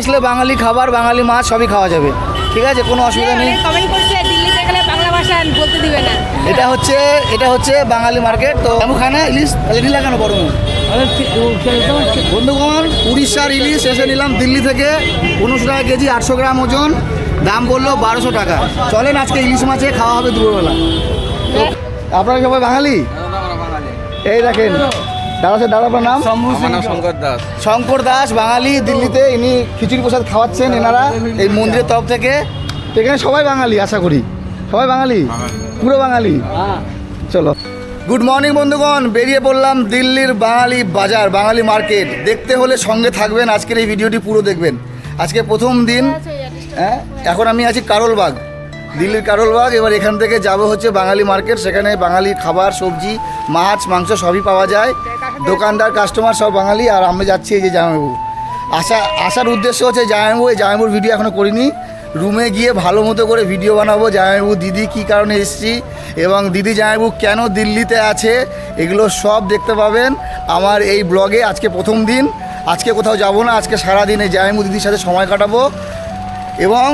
আসলে বাঙালি খাবার বাঙালি মাছ সবই খাওয়া যাবে। ঠিক আছে? কোনো অসুবিধা নেই। কমেন্ট করছে দিল্লিতে গেলে বাংলা ভাষা বলতে দিবে না। এটা হচ্ছে এটা হচ্ছে বাঙালি মার্কেট তো আমি খানা ইলিশ নিলা কেন বড় বন্ধুগণ উড়িষ্যার ইলিশ এসে নিলাম দিল্লি থেকে। পনেরোশো টাকা কেজি আটশো গ্রাম ওজন। দাম বলল বারোশো টাকা। চলেন আজকে ইলিশ মাছে খাওয়া হবে দুপুরবেলা। তো আপনারা সবাই বাঙালি। এই দেখেন। দাদা স্যার দাদা আপনার নাম শঙ্কর দাস। শঙ্কর দাস বাঙালি দিল্লিতে ইনি খিচুড়ি প্রসাদ খাওয়াচ্ছেন এনারা এই মন্দিরের তরফ থেকে। এখানে সবাই বাঙালি আশা করি। সবাই বাঙালি? পুরো বাঙালি? চলো। গুড মর্নিং বন্ধুগণ। বেরিয়ে পড়লাম দিল্লির বাঙালি বাজার বাঙালি মার্কেট। দেখতে হলে সঙ্গে থাকবেন। আজকের এই ভিডিওটি পুরো দেখবেন। আজকে প্রথম দিন হ্যাঁ? এখন আমি আছি কারোলবাগ। দিল্লির কারোলবাগ, এবার এখান থেকে যাব হচ্ছে বাঙালি মার্কেট, সেখানে বাঙালি খাবার, সবজি, মাছ, মাংস সবই পাওয়া যায়। দোকানদার কাস্টমার সব বাঙালি, আর আমি যাচ্ছি এই যে জামাইবাবু। আসা আসার উদ্দেশ্য হচ্ছে জামাইবাবু, এই জামাইবাবুর ভিডিও এখনও করিনি। রুমে গিয়ে ভালো মতো করে ভিডিও বানাবো, জামাইবাবু দিদি কী কারণে এসেছি, এবং দিদি জামাইবাবু কেন দিল্লিতে আছে, এগুলো সব দেখতে পাবেন আমার এই ব্লগে আজকে প্রথম দিন। আজকে কোথাও যাব না, আজকে সারাদিন এই জামাইবাবু দিদির সাথে সময় কাটাবো। এবং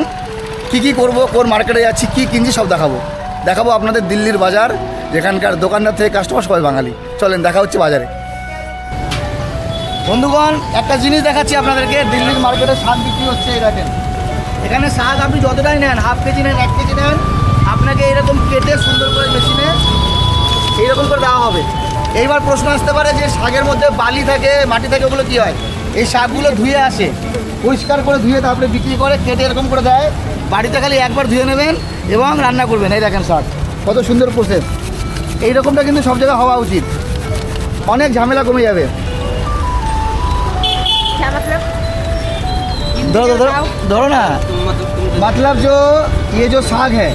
কি কি করব, কোন মার্কেটে যাচ্ছি, কি কিনছি সব দেখাবো। দেখাবো আপনাদের দিল্লির বাজার, যেখানকার দোকানদার থেকে কাস্টমার সবাই বাঙালি। চলেন, দেখা হচ্ছে বাজারে। বন্ধুগণ, একটা জিনিস দেখাচ্ছি আপনাদেরকে, দিল্লির মার্কেটে শাক বিক্রি হচ্ছে, এই এখানে শাক আপনি যতটাই নেন হাফ কেজি নেন, এক কেজি নেন, আপনাকে এরকম কেটে সুন্দর করে মেশিনে এইরকম করে দেওয়া হবে। এইবার প্রশ্ন আসতে পারে যে শাকের মধ্যে বালি থাকে, মাটি থাকে, ওগুলো কী হয়? এই শাকগুলো ধুয়ে আসে, পরিষ্কার করে ধুয়ে তারপরে বিক্রি করে, কেটে এরকম করে দেয়। বাড়িতে খালি একবার ধুয়ে নেবেন এবং রান্না করবেন এই দেখেন শাক কত সুন্দর প্রসেস এইরকমটা কিন্তু সব জায়গায় হওয়া উচিত অনেক ঝামেলা কমে যাবে क्या मतलब धरो धरो धरो धरो ना मतलब जो ये जो साग है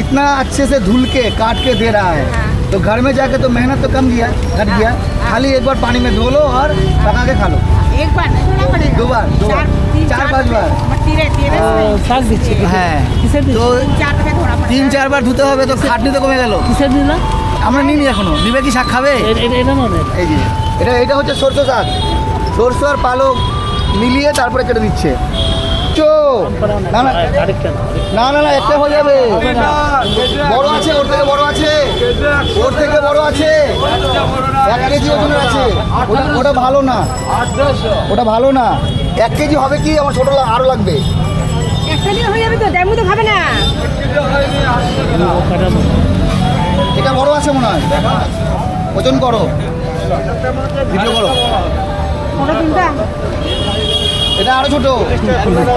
इतना अच्छे से धुल के काट के दे रहा है हाँ। तो घर में जाके तो मेहनत तो कम दिया घट गया खाली एक बार पानी में धो लो और पका के खा लो एक बार नहीं धोना पड़ेगा दो बार, दो बार। तीन चार, पाँच बार। হ্যাঁ। তিন চারবার ধুতে হবে তো খাটনি তো কমে গেল। কিসের দিলা? আমরা নিইনি এখনও। নিবে কি শাক খাবে? এটা এটা এটা হচ্ছে সরষে শাক। সরষে আর পালক মিলিয়ে তারপরে কেটে দিচ্ছে। না না। না একটা হয়ে যাবে। বড় আছে ওর থেকে বড় আছে। ওর থেকে বড় আছে। এক কেজি ওজনের আছে। ওটা ভালো না। ওটা ভালো না। এক কেজি হবে কি আমার ছোট আরও লাগবে? হয়ে যাবে তো ড্যামু তো খাবে না। এটা বড় আছে মনে হয়। ওজন করো। ভিডিও করো এটা আরও ছোট।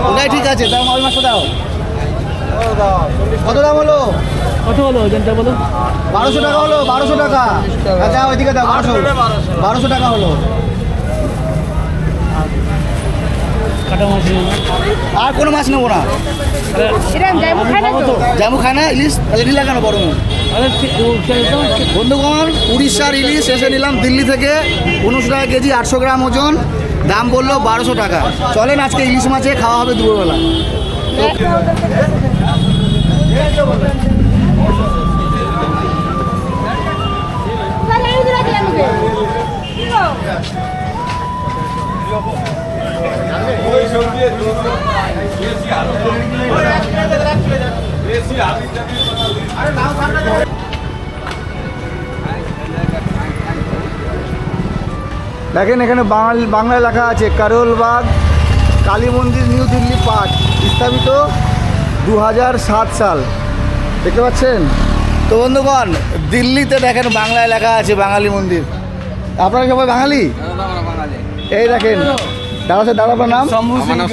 ওটাই ঠিক আছে দাম ওই মাসে দাও। কত দাম হলো? কত হলো ওজনটা বলো? বারোশো টাকা হলো বারোশো টাকা। হ্যাঁ, দাও ওইদিকে দাও বারোশো। বারোশো টাকা হলো। কাটা মাছ নিয়ে আর কোনো মাছ নেব না। এটা ড্যামু খায় না তো। জামু খায় না ইলিশ তাহলে নিলা কেন বড় বন্ধুগণ উড়িষ্যার ইলিশ এসে নিলাম দিল্লি থেকে। পনেরোশো টাকা কেজি আটশো গ্রাম ওজন। দাম বলল বারোশো টাকা। চলেন আজকে ইলিশ মাছে খাওয়া হবে দুপুরবেলা। দেখেন এখানে বাঙাল বাংলায় লেখা আছে কারোলবাগ কালী মন্দির নিউ দিল্লি পার্ক স্থাপিত দু সাত সাল। দেখতে পাচ্ছেন? তো বন্ধুগণ দিল্লিতে দেখেন বাংলায় লেখা আছে বাঙালি মন্দির। আপনারা সবাই বাঙালি। এই দেখেন। দাদা স্যার দাদা আপনার নাম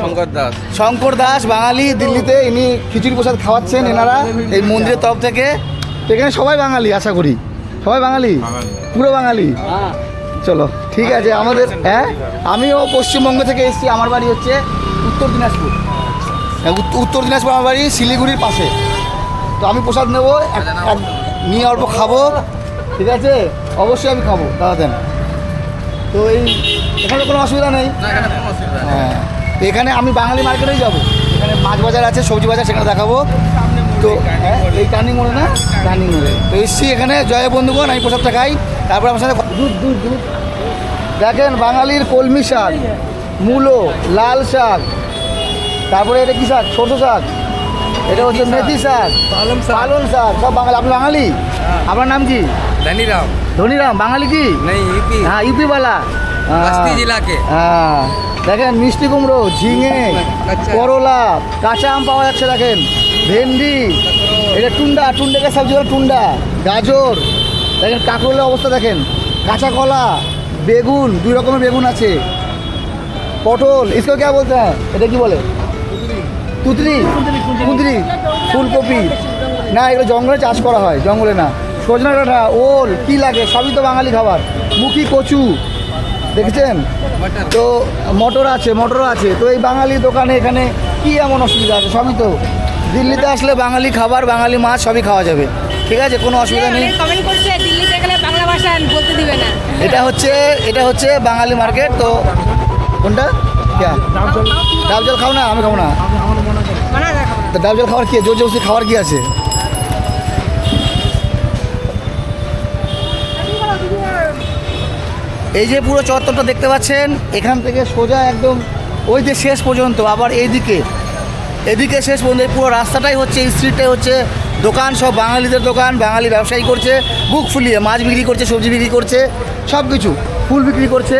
শঙ্কর দাস। শঙ্কর দাস বাঙালি দিল্লিতে ইনি খিচুড়ি প্রসাদ খাওয়াচ্ছেন এনারা এই মন্দিরের তরফ থেকে। এখানে সবাই বাঙালি আশা করি। সবাই বাঙালি? পুরো বাঙালি? চলো ঠিক আছে আমাদের হ্যাঁ? আমিও পশ্চিমবঙ্গ থেকে এসেছি আমার বাড়ি হচ্ছে উত্তর দিনাজপুর। হ্যাঁ, উত্তর দিনাজপুর আমার বাড়ি শিলিগুড়ির পাশে। তো আমি প্রসাদ নেব নিয়ে অল্প খাব ঠিক আছে? অবশ্যই আমি খাব দাদা দেন। তো এই এখানে কোনো অসুবিধা নেই। হ্যাঁ। এখানে আমি বাঙালি মার্কেটেই যাব। এখানে মাছ বাজার আছে সবজি বাজার সেখানে দেখাবো। তো হ্যাঁ, এই টার্নিং মোড়ে না? টার্নিং মোড়ে তো এসছি এখানে জয় বন্ধুগণ আমি প্রসাদটা খাই তারপর আমার সাথে দুধ দুধ দুধ। দেখেন বাঙালির কলমি শাক মূলো লাল শাক। তারপরে এটা কি শাক? ছোটো শাক। এটা হচ্ছে মেথি শাক। পালন শাক। সব বাঙালি। আপনি বাঙালি? হ্যাঁ। আপনার নাম কি? ধনিরাম। ধনিরাম। বাঙালি কি? হ্যাঁ ইউপি বালা। জেলাকে। হ্যাঁ। দেখেন মিষ্টি কুমড়ো ঝিঙে আচ্ছা। করলা কাঁচা আম পাওয়া যাচ্ছে দেখেন। ভেন্ডি এটা টুন্ডা টুন্ডাকে সবজি হলো টুন্ডা। গাজর দেখেন কাঁকড়লের অবস্থা দেখেন। কাঁচা কলা বেগুন দুই রকমের বেগুন আছে। পটল এসব কে বলতে হ্যাঁ? এটা কি বলে? তুতরি। কুঁদরি। ফুলকপি। না এগুলো জঙ্গলে চাষ করা হয় জঙ্গলে না। সজনা ডাঁটা ওল কি লাগে? সবই তো বাঙালি খাবার। মুখি কচু। দেখেছেন? তো মটর আছে মটর আছে। তো এই বাঙালি দোকানে এখানে কি এমন অসুবিধা আছে? সবই তো দিল্লিতে আসলে বাঙালি খাবার বাঙালি মাছ সবই খাওয়া যাবে। ঠিক আছে? কোনো অসুবিধা নেই। এটা হচ্ছে এটা হচ্ছে বাঙালি মার্কেট তো কোনটা? ডাব জল খাও না আমি খাব না। ডাব জল খাওয়ার কি জোর জোর খাওয়ার কি আছে? এই যে পুরো চত্বরটা দেখতে পাচ্ছেন, এখান থেকে সোজা একদম ওই যে শেষ পর্যন্ত, আবার এইদিকে। এদিকে শেষ পর্যন্ত পুরো রাস্তাটাই হচ্ছে, এই স্ট্রিটটাই হচ্ছে দোকান, সব বাঙালিদের দোকান, বাঙালি ব্যবসায়ী করছে, বুক ফুলিয়ে মাছ বিক্রি করছে, সবজি বিক্রি করছে, সব কিছু, ফুল বিক্রি করছে।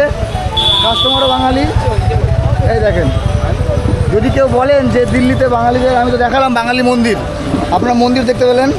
কাস্টমারও বাঙালি। এই দেখেন, যদি কেউ বলেন যে দিল্লিতে বাঙালিদের, আমি তো দেখালাম বাঙালি মন্দির। আপনারা মন্দির দেখতে পেলেন।